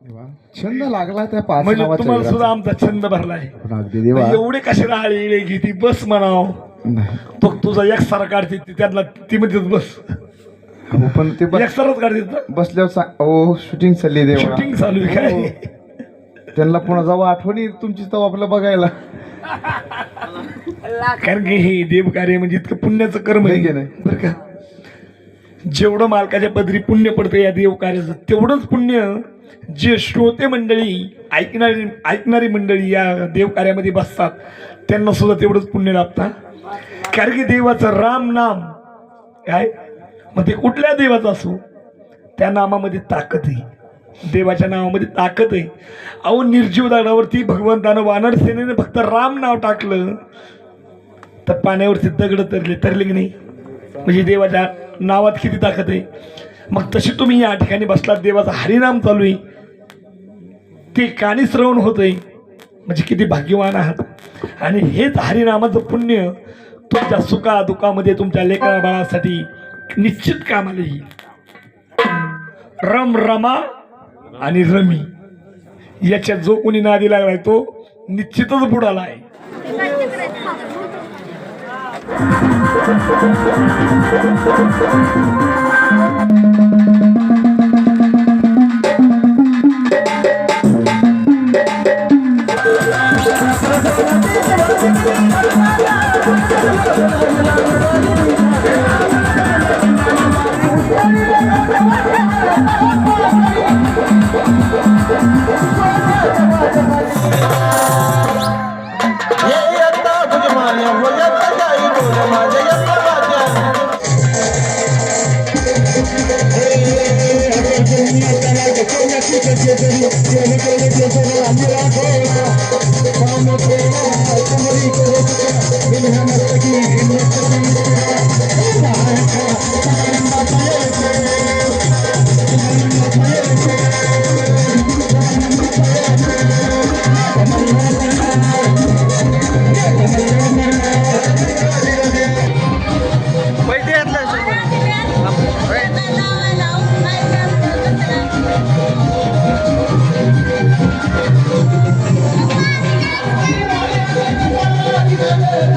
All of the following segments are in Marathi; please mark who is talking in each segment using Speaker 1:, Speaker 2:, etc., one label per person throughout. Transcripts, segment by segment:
Speaker 1: देवा, छंद लागला त्या पाच
Speaker 2: म्हणजे
Speaker 1: नावाच्या
Speaker 2: तुम्हाला सुद्धा. आमचा छंद भरलाय.
Speaker 1: पण अगदी देवा.
Speaker 2: एवढे कशाला आळी घेती बस म्हणाव.
Speaker 1: नाही.
Speaker 2: तो तुझा एक सारा काढते ती त्यातला ती म्हणते बस.
Speaker 1: अहो, पण ते बस-
Speaker 2: एक सारच काढते
Speaker 1: बसल्यावर सांग ओ शूटिंग चालली देवा.
Speaker 2: शूटिंग चालू आहे काय?
Speaker 1: त्यांना पुन्हा जाऊ आठवणी तुमची तव आपलं बघायला.
Speaker 2: कारण की हे देवकार्य म्हणजे इतकं पुण्याचं कर्म
Speaker 1: नाही
Speaker 2: आहे
Speaker 1: की नाही?
Speaker 2: बरं का? जेवढं मालकाच्या पदरी पुण्य पडतं या देवकार्याचं तेवढंच पुण्य जे श्रोते मंडळी ऐकणारी ऐकणारी मंडळी या देवकार्यामध्ये बसतात त्यांना सुद्धा तेवढंच पुण्य लाभतात कारण की देवाचं राम नाम काय? मग ते कुठल्या देवाचं असो त्या नामामध्ये ताकद आहे. देवाच्या नावामध्ये ताकद आहे. अहो निर्जीव दगडावरती भगवंतानं वानर सेनेने फक्त राम नाव टाकलं तर पाण्यावरती दगड तरले तरले की नाही? म्हणजे देवाच्या नावात किती ताकद आहे? मग तशी तुम्ही या ठिकाणी बसलात देवाचं हरिनाम चालू आहे. ते कानी श्रवण होतंय. म्हणजे किती भाग्यवान आहात. आणि हेच हरिनामाचं पुण्य तुमच्या सुखा दुखामध्ये तुमच्या लेकरा बाळासाठी निश्चित कामाला येईल. रम रमा आणि रमी. याच्यात जो कोणी नादी लागलाय तो निश्चितच बुडाला आहे.
Speaker 3: ये
Speaker 2: I'm not going to Yeah.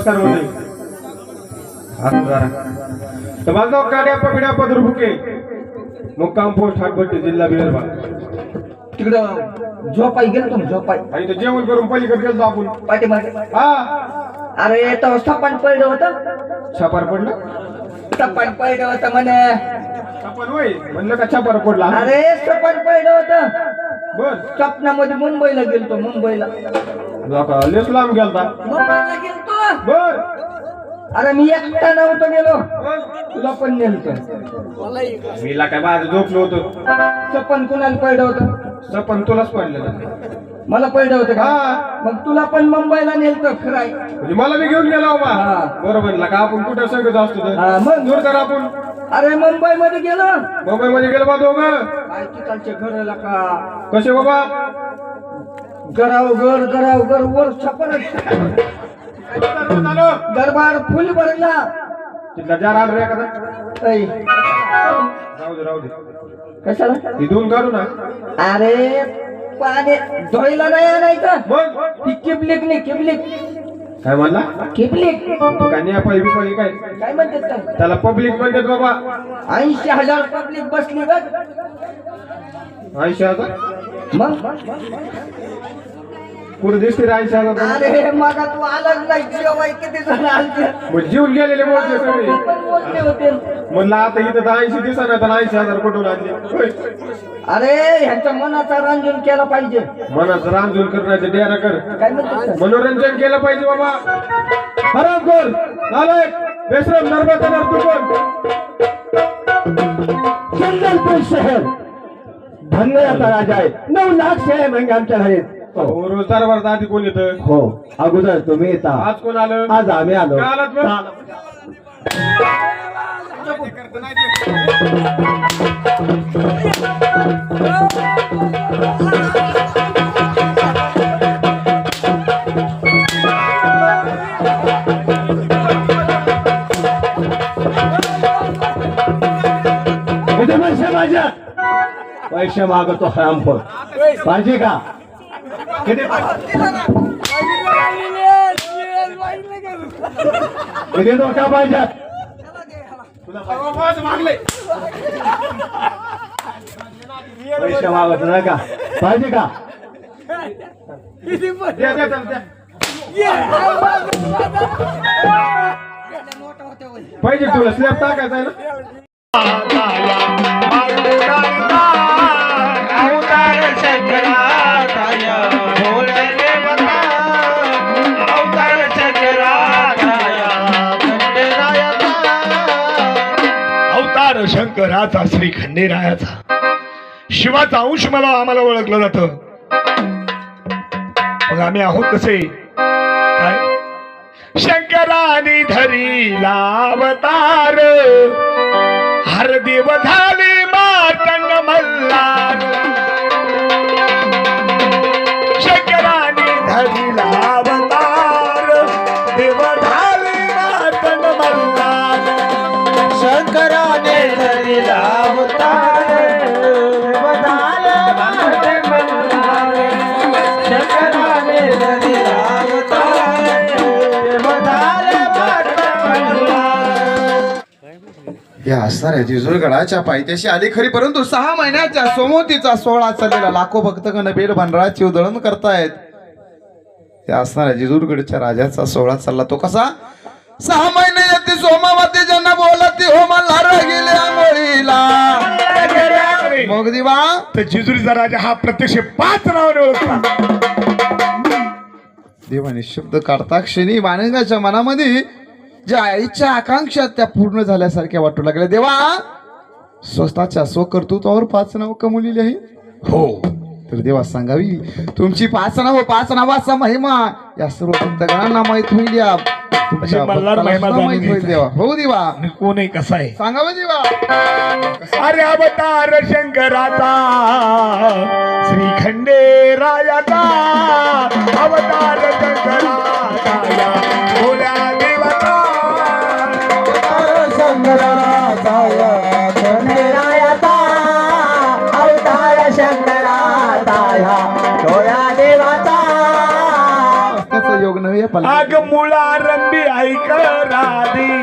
Speaker 4: नमस्कार हात माझा गाड्या पगड्या पदर भुके मुक्काम पोस्ट हाटभट्टी जिल्हा बिदर्भ
Speaker 5: तिकडं झोपाई गेलो तुम्ही झोपाई.
Speaker 4: आणि ते जेवण करून पलीकडे गेलो आपण.
Speaker 5: पाठीमागे
Speaker 4: हा.
Speaker 5: अरे तो सपान पडलं होतं.
Speaker 4: छापार पडलं?
Speaker 5: सपान पडलं होतं म्हणे.
Speaker 4: छापार होय? म्हणलं का छापार पडला?
Speaker 5: अरे सपान पडलं होतं.
Speaker 4: बर
Speaker 5: स्वप्नामध्ये मुंबईला गेलतो मुंबईला.
Speaker 4: लोका लेस लांब गेलता.
Speaker 5: मुंबईला
Speaker 4: बर
Speaker 5: अरे मी एकटा नव्हतो गेलो. तुला पण नेलतो.
Speaker 4: मीला काय माझं झोपलो होतो.
Speaker 5: सपन कुणाला पडलं होतं?
Speaker 4: सपन तुलाच पडलेलं
Speaker 5: मला पडलं होतं का? मग तुला पण मुंबईला नेलतो फिराय
Speaker 4: म्हणजे मला बी घेऊन गेला
Speaker 5: हा.
Speaker 4: बरोबर ना का आपण कुठं सगळं असतो
Speaker 5: हा, मग?
Speaker 4: दूर तर आपण.
Speaker 5: अरे मुंबई मध्ये गेलो.
Speaker 4: मुंबई मध्ये गेलो बा दोघं.
Speaker 5: घराला का?
Speaker 4: कसे बाबा?
Speaker 5: गराव घर गराव घर वर छपरच.
Speaker 4: झालं
Speaker 5: दरबार फुल भरला.
Speaker 4: तिथला जार आण रे एखादा.
Speaker 5: ऐ,
Speaker 4: राहू दे राहू दे.
Speaker 5: कशाला?
Speaker 4: करू ना.
Speaker 5: अरे पाणी नाही आणायचं.
Speaker 4: मग?
Speaker 5: ती किबलिक नाही किबलिक
Speaker 4: काय म्हणला?
Speaker 5: किबलिक
Speaker 4: काय नेपाळी बिपाळी काय?
Speaker 5: काय म्हणतात काय?
Speaker 4: त्याला पब्लिक म्हणतात बाबा.
Speaker 5: ऐंशी हजार पब्लिक बसली बघ.
Speaker 4: ऐंशी हजार?
Speaker 5: मग?
Speaker 4: कुठे दिसते रे ऐंशी हजार
Speaker 5: अरे मग तू आलाच नाही जेवाय किती जण आलते.
Speaker 4: मग जीवन गेलेले मोजले सगळे.
Speaker 5: पण बोलते होते.
Speaker 4: म्हणलं आता इथं तर ऐंशी दिवसानं तर ऐंशी हजार कुठून आणले होय.
Speaker 5: अरे ह्यांच्या मनाचा रंजन केला पाहिजे.
Speaker 4: मनाचं रामजून करण्याचं डेरा कर.
Speaker 5: काय
Speaker 4: मनोरंजन केलं पाहिजे बाबा. खराब कोण आलोय बेश्रम नर्मदा नर तू कोण
Speaker 5: शहर धन्यचा राजा आहे. नऊ लाख शेळ्या म्हणजे आमच्या आहेत.
Speaker 4: हो, रोज दरबार आधी कोण येतं?
Speaker 5: हो अगोदर तुम्ही येता.
Speaker 4: आज कोण आलं?
Speaker 5: आज आम्ही आलो.
Speaker 4: आलात मग?
Speaker 5: पैसे माझ्या पैसे मागतो हरामखोर पाहिजे का? किती पाहिजे पैसे मागत नाही का? पाहिजे का
Speaker 4: पाहिजे तुला स्लॅब टाकायचा
Speaker 2: शंकराचा श्री खंडेरायाचा. शिवाचा अंश मला आम्हाला ओळखलं जात. मग आम्ही आहोत कसे? काय? शंकराने धरी लावतार. हर देव झाले
Speaker 1: या असणाऱ्या जिजुरगडाच्या पायथ्याशी आली खरी परंतु सहा महिन्याच्या सोमवतीचा सोहळा चाललेला. लाखो भक्तगण बेल भांडराची उधळण करतायत. त्या असणाऱ्या जिजुरगडच्या राजाचा सोहळा चालला. तो कसा? सहा महिने येते सोमावती ज्यांना बोलती हो मला गेले आंघोळीला. मग दिवा?
Speaker 2: तर जेजुरीचा राजा हा प्रत्यक्ष पाच नावाने ओळखला.
Speaker 1: देवाने शब्द काढता क्षणी वानगाच्या मनामध्ये ज्या इच्छा आकांक्षा त्या पूर्ण झाल्यासारख्या वाटू लागल्या. देवा स्वतःच्या स्वकर्तृत्वावर पाच नाव कमवलेली आहे.
Speaker 2: हो
Speaker 1: तर देवा सांगावी तुमची पाच नाव पाच नावाचा महिमा या सर्व भक्तगणांना माहीत होईल या. माहीत होईल. देवा. हो देवा.
Speaker 2: कोण आहे कसा आहे?
Speaker 1: सांगावं देवा.
Speaker 2: अरे अवतार शंकराचा श्री खंडे रायाचा अवतार शंकराचा
Speaker 3: डोळ्या देवाचा.
Speaker 1: योग नव्हे
Speaker 2: ऐक राधी.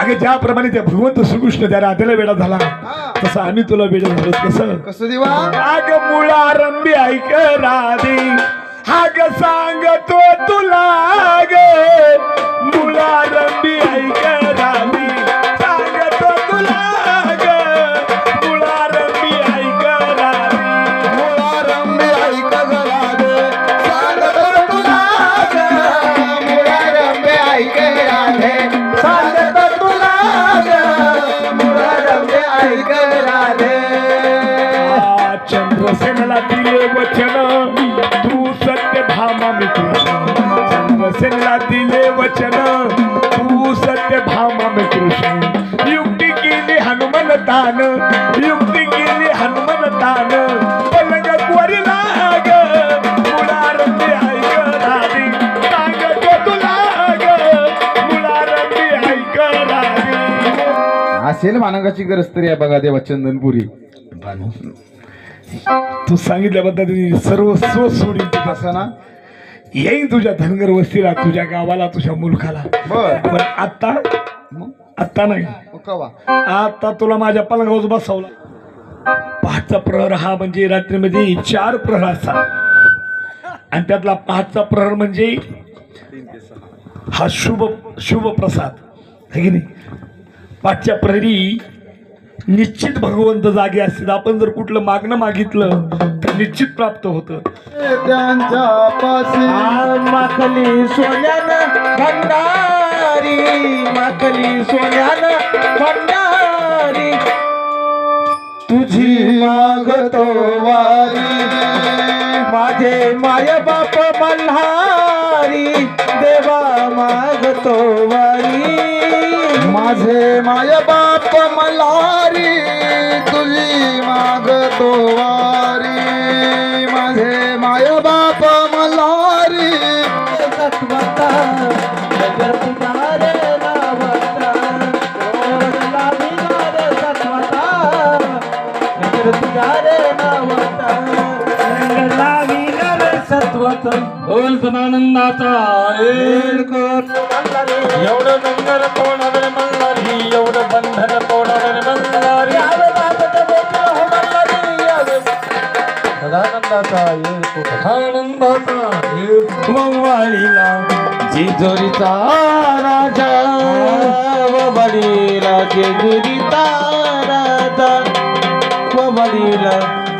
Speaker 2: अगे ज्याप्रमाणे त्या भगवंत श्रीकृष्ण त्या राधेला वेळा झाला तसं आम्ही तुला वेळ झालो कसं?
Speaker 1: कसं देवा?
Speaker 2: आग मुळारंभी ऐक राधी. हाग सांगतो तुला ग मुळारंभी चंद्रसेनला दिले वचन तू सत्य भामा मित्र. चंद्रसेनला दिले वचन तू सत्य भामा कृष्ण युक्ती केली हनुमान तान युक्ती केली हनुमान राधी.
Speaker 1: असेल मानगाची गरज तरी आहे बघा देवा चंदनपुरी.
Speaker 2: तू सांगितल्या पद्धतीने सर्व स्व सोडीन तुझं
Speaker 1: असं ना
Speaker 2: येईन तुझ्या धनगर वस्तीला तुझ्या गावाला तुझ्या मुलखाला.
Speaker 1: बर.
Speaker 2: पण आता
Speaker 1: मग
Speaker 2: आता नाही
Speaker 1: कवा?
Speaker 2: आता तुला माझ्या पलंगावर बसवला. पहाटचा प्रहर हा म्हणजे रात्रीमध्ये चार प्रहर असतात. आणि त्यातला पहाटचा प्रहर म्हणजे हा शुभ शुभ प्रसाद. है की नाही? पाठच्या प्रहरी निश्चित भगवंत जागे असतात आपण जर कुठलं मागणं मागितलं तर निश्चित प्राप्त होतं.
Speaker 3: माखली सोन्यानं भंडारी. माखली सोन्यानं भंडारी.
Speaker 1: तुझी मागतो वारी.
Speaker 3: माझे माय बाप मल्हारी. देवा मागतो वारी.
Speaker 1: माझे माय बाप मल्हारी तुझी मागतो वारी माझे माय बाप मल्हारी.
Speaker 3: सत्वता
Speaker 5: बोल सदानंदाचा एवढं नंगर तोडावे मल्हारी एवढं बंधन तोडावे मल्हारी
Speaker 3: हो? मल्हारी यावे.
Speaker 5: सदानंदाचा येतो आनंदाचा मवाळीला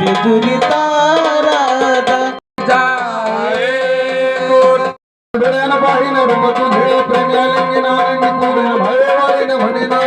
Speaker 5: जिजोरीचा राजा.
Speaker 3: ಬೇರೆನ ಬಹಿನರು
Speaker 1: ಮದುವೆಯ ಪ್ರೇಮ ಲಂಗಿನೋನೆ ಕೋರೆ ಭಯವಾಯಿನ ವನೆನಾ